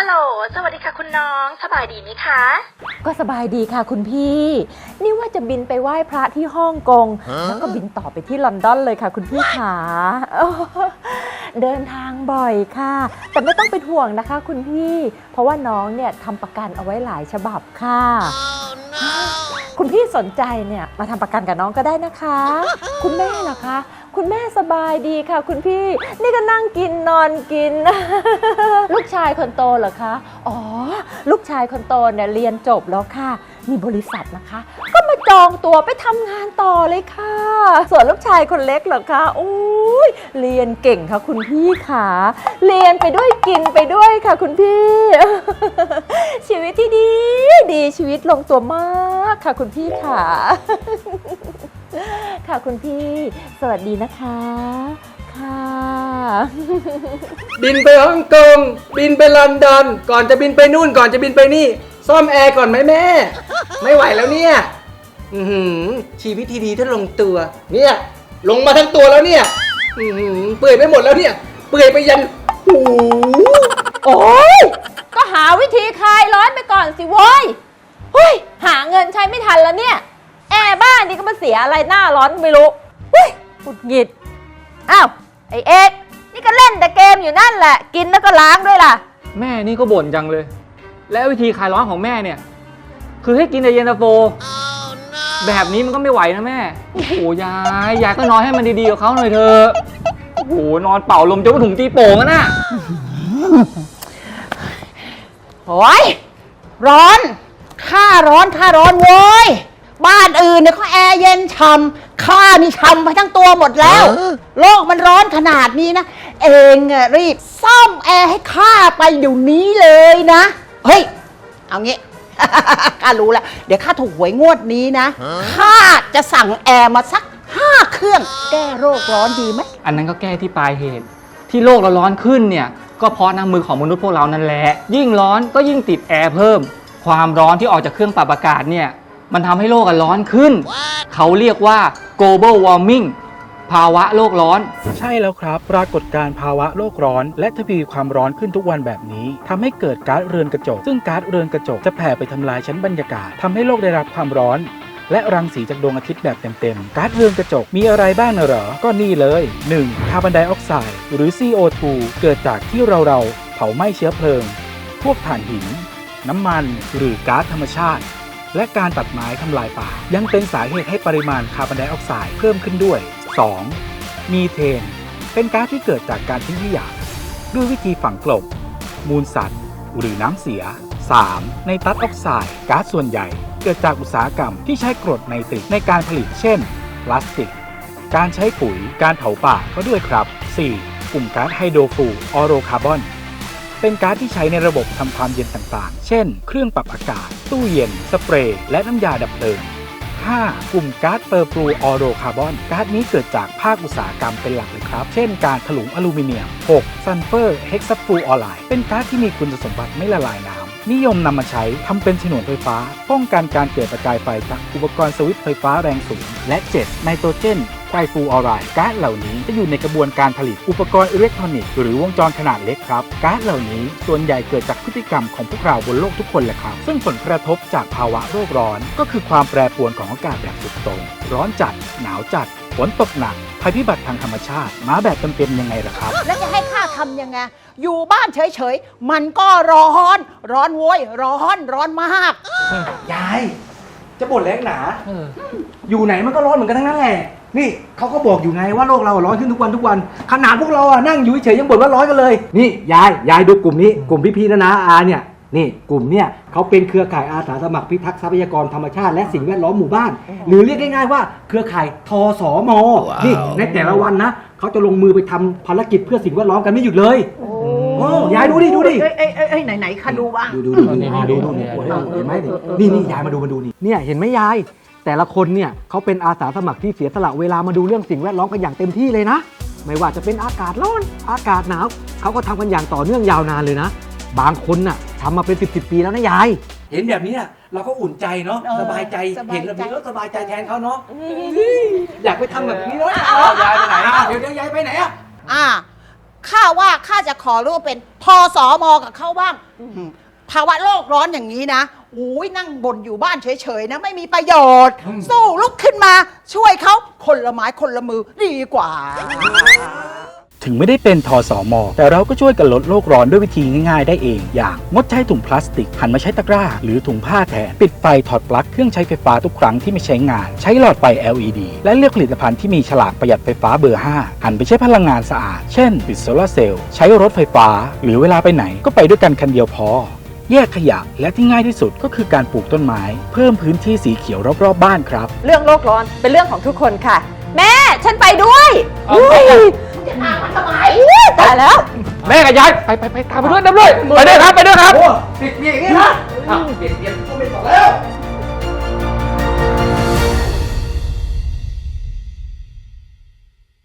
ฮัลโหล สวัสดีค่ะคุณน้อง สบายดีไหมคะ ก็สบายดีค่ะคุณพี่ นี่ว่าจะบินไปไหว้พระที่ฮ่องกง แล้วก็บินต่อไปที่ลอนดอนเลยค่ะ คุณพี่ขาโอ้เดินทางบ่อยค่ะ แต่ไม่ต้องเป็นห่วงนะคะ คุณพี่ เพราะว่าน้องเนี่ยทำประกันเอาไว้หลายฉบับค่ะ คุณพี่สนใจเนี่ยมาทำประกันกับน้องก็ได้นะคะ คุณแม่ล่ะคะ คุณแม่สบายดีค่ะ คุณพี่ นี่ก็นั่งกินนอนกิน ลูกชายคนโตเหรอคะ อ๋อ ลูกชายคนโตเนี่ยเรียนจบแล้วค่ะ มีบริษัทนะคะ ก็มาจองตัวไปทำงานต่อเลยค่ะ ส่วนลูกชายคนเล็กเหรอคะโอ้ยเรียนเก่งค่ะคุณพี่ค่ะ เรียนไปด้วยกินไปด้วยค่ะ คุณพี่ ชีวิตที่ดี ดีชีวิตลงตัวมากค่ะ คุณพี่ค่ะ ค่ะคุณพี่สวัสดีนะคะ ค่ะ บินไปฮ่องกงบินไปลอนดอน ก่อนจะบินไปนู่นก่อนจะบินไปนี่ ซ่อมแอร์ก่อนไหมแม่ ไม่ไหวแล้วเนี่ย อือหือชีวิตที่ดีถ้าลงตัว เนี่ย ลงมาทั้งตัวแล้วเนี่ย อือหือเปื่อยไปหมดแล้วเนี่ย เปื่อยไปยันหูโอ้ยก็หาวิธีคลายร้อนไปก่อนสิโว้ยเฮ้ยหาเงินใช้ไม่ทันแล้วเนี่ย แอร์บ้านนี่ก็มาเสียอะไรหน้าร้อนไม่รู้เฮ้ยหงุดหงิด อ้าว ไอเอกนี่ก็เล่นแต่เกมอยู่นั่นแหละ กินแล้วก็ล้างด้วยล่ะ แม่นี่ก็บ่นจังเลย และวิธีคลายร้อนของแม่เนี่ย คือให้กินแต่เย็นตาโฟ แบบนี้มันก็ไม่ไหวนะแม่ โอ้โหยายยายก็นอนให้มันดีๆกับเขาหน่อยเถอะโอ้โหนอนเป่าลมจนกระถุงตีโป่งอะน่ะโอ้ยร้อน ค่าร้อน ค่าร้อนโว้ย บ้านอื่นเนี่ยเขาแอร์เย็นช่ำข้านี่ช่ำไปทั้งตัวหมดแล้วโลกมันร้อนขนาดนี้นะ เองอะรีบซ่อมแอร์ให้ข้าไปเดี๋ยวนี้เลยนะ เฮ้ย เอางี้ ข้ารู้แล้ว เดี๋ยวข้าถูกหวยงวดนี้นะ ข้าจะสั่งแอร์มาสักห้าเครื่อง แก้โรคร้อนดีไหม อันนั้นก็แก้ที่ปลายเหตุ ที่โลกเราร้อนขึ้นเนี่ย ก็เพราะน้ำมือของมนุษย์พวกเรานั่นแหละ ยิ่งร้อนก็ยิ่งติดแอร์เพิ่ม ความร้อนที่ออกจากเครื่องปรับอากาศเนี่ย มันทำให้โลกร้อนขึ้น เขาเรียกว่า global warming ภาวะโลกร้อน ใช่แล้วครับ ปรากฏการณ์ภาวะโลกร้อน และทวีความร้อนขึ้นทุกวันแบบนี้ทำให้เกิดก๊าซเรือนกระจก ซึ่งก๊าซเรือนกระจกจะแผ่ไปทำลายชั้นบรรยากาศทำให้โลกได้รับความร้อน และรังสีจากดวงอาทิตย์แบบเต็มๆ ก๊าซเรือนกระจกมีอะไรบ้างน่ะเหรอ ก็นี่เลย 1. คาร์บอนไดออกไซด์หรือ CO2 เกิดจากที่เราเราๆเผาไหม้เชื้อเพลิง พวกถ่านหิน น้ำมัน หรือก๊าซธรรมชาติ และการตัดไม้ทำลายป่า ยังเป็นสาเหตุให้ปริมาณคาร์บอนไดออกไซด์เพิ่มขึ้นด้วย 2. มีเทน เป็นก๊าซที่เกิดจากการทิ้งขยะด้วยวิธีฝังกลบ มูลสัตว์ หรือน้ำเสีย 3. ในตัสออกไซด์ก๊าซส่วนใหญ่ เกิดจากอุตสาหกรรมที่ใช้กรดไนตริกในการผลิต เช่น พลาสติก การใช้ปุ๋ย การเผาป่าก็ด้วยครับ 4. กลุ่มก๊าซไฮโดรฟูออโรคาร์บอน เป็นก๊าซที่ใช้ในระบบทำความเย็นต่างๆ เช่น เครื่องปรับอากาศ ตู้เย็น สเปรย์ และน้ำยาดับเพลิง 5. กลุ่มก๊าซเปอร์ฟลูออโรคาร์บอนก๊าซนี้เกิดจากภาคอุตสาหกรรมเป็นหลักเลยครับ เช่นการถลุงอลูมิเนียม 6. ซัลเฟอร์เฮกซัฟลูออไลด์เป็นก๊าซที่มีคุณสมบัติไม่ละลายน้ำ นิยมนำมาใช้ทำเป็นฉนวนไฟฟ้า ป้องกันการเกิดประกายไฟจากอุปกรณ์สวิตช์ไฟฟ้าแรงสูง และ 7. ไนโตรเจนไทรฟูออไรด์ก๊าซเหล่านี้จะอยู่ในกระบวนการผลิตอุปกรณ์อิเล็กทรอนิกส์หรือวงจรขนาดเล็กครับก๊าซเหล่านี้ส่วนใหญ่เกิดจากพฤติกรรมของพวกเราบนโลกทุกคนแหละครับ ซึ่งผลกระทบจากภาวะโลกร้อน ก็คือความแปรปรวนของอากาศแบบสุดโต่งร้อนจัด หนาวจัดฝนตกหนัก ภัยพิบัติทางธรรมชาติ มาแบบเต็มๆยังไงล่ะครับ แล้วจะให้ข้าทำยังไง อยู่บ้านเฉยๆ มันก็ร้อน ร้อนโว้ย ร้อน ร้อนมาก ยาย จะบ่นแรงหนา อยู่ไหนมันก็ร้อนเหมือนกันทั้งนั้นแหละ นี่เขาก็บอกอยู่ไงว่าโลกเราอะร้อนขึ้นทุกวันทุกวัน ขนาดพวกเราอะนั่งอยู่เฉยๆยังบ่นว่าร้อนกันเลย นี่ยาย ยายดูกลุ่มนี้ กลุ่มพี่ๆนะนะอาเนี่ย นี่กลุ่มเนี่ยเขาเป็นเครือข่ายอาสาสมัครพิทักษ์ทรัพยากรธรรมชาติและสิ่งแวดล้อมหมู่บ้าน หรือเรียกง่ายๆว่าเครือข่ายทสมนี่ในแต่ละวันนะเขาจะลงมือไปทำภารกิจเพื่อสิ่งแวดล้อมกันไม่หยุดเลยโอ้ยายดูดิดูดิ เอ้ยเอ้ยเอ้ยเอ้ยไหนไหนๆข้าดูบ้าง ดูดูดูดูดูดูดูเห็นไหมนี่นี่ยายมาดูมาดูนี่เนี่ยเห็นไหมยาย แต่ละคนเนี่ยเขาเป็นอาสาสมัครที่เสียสละเวลามาดูเรื่องสิ่งแวดล้อมกันอย่างเต็มที่เลยนะ ไม่ว่าจะเป็นอากาศร้อนอากาศหนาวเขาก็ทำกันอย่างต่อเนื่องยาวนานเลยนะ บางคนน่ะทำมาเป็นสิบสิบปีแล้วนะยาย เห็นแบบนี้เราก็อุ่นใจเนาะเออสบายใจสบายใจ เห็นแบบนี้แล้วสบายใจแทนเขาเนาะอยากไปทำแบบนี้เนาะเอายายไปไหนเดี๋ยวเดี๋ยวยายไปไหนอะอ่าข้าว่าข้าจะขอร่วมเป็นพอสอมอกับเขาบ้างภาวะโลกร้อนอย่างนี้นะอุ้ยนั่งบ่นอยู่บ้านเฉยๆนะไม่มีประโยชน์ สู้ลุกขึ้นมา ช่วยเขาคนละไม้คนละมือดีกว่า ถึงไม่ได้เป็นทอสอมอแต่เราก็ช่วยกันลดโลกร้อนด้วยวิธีง่ายๆ ได้เอง อย่างงดใช้ถุงพลาสติก หันมาใช้ตะกร้า หรือถุงผ้าแทน ปิดไฟถอดปลั๊กเครื่องใช้ไฟฟ้าทุกครั้งที่ไม่ใช้งาน ใช้หลอดไฟ LED และเลือกผลิตภัณฑ์ที่มีฉลากประหยัดไฟฟ้าเบอร์ 5 หันไปใช้พลังงานสะอาด เช่น ติดโซลาร์เซลล์ใช้รถไฟฟ้า หรือเวลาไปไหนก็ไปด้วยกันคันเดียวพอแยกขยะและที่ง่ายที่สุดก็คือการปลูกต้นไม้ เพิ่มพื้นที่สีเขียวรอบๆบ้านครับ เรื่องโลกร้อนเป็นเรื่องของทุกคนค่ะ แม่ฉันไปด้วย เอาอุ้ไปยอะอุ๊ยตายแล้ว แม่กับยายไปไปไปตามไปด้วยน้ำด้วยไปด้วยครับไปด้วยครับ โอ้ติดเมียอย่างนี้นะอ้าวเปลี่ยนเปลี่ยนก็ไม่บอกแล้ว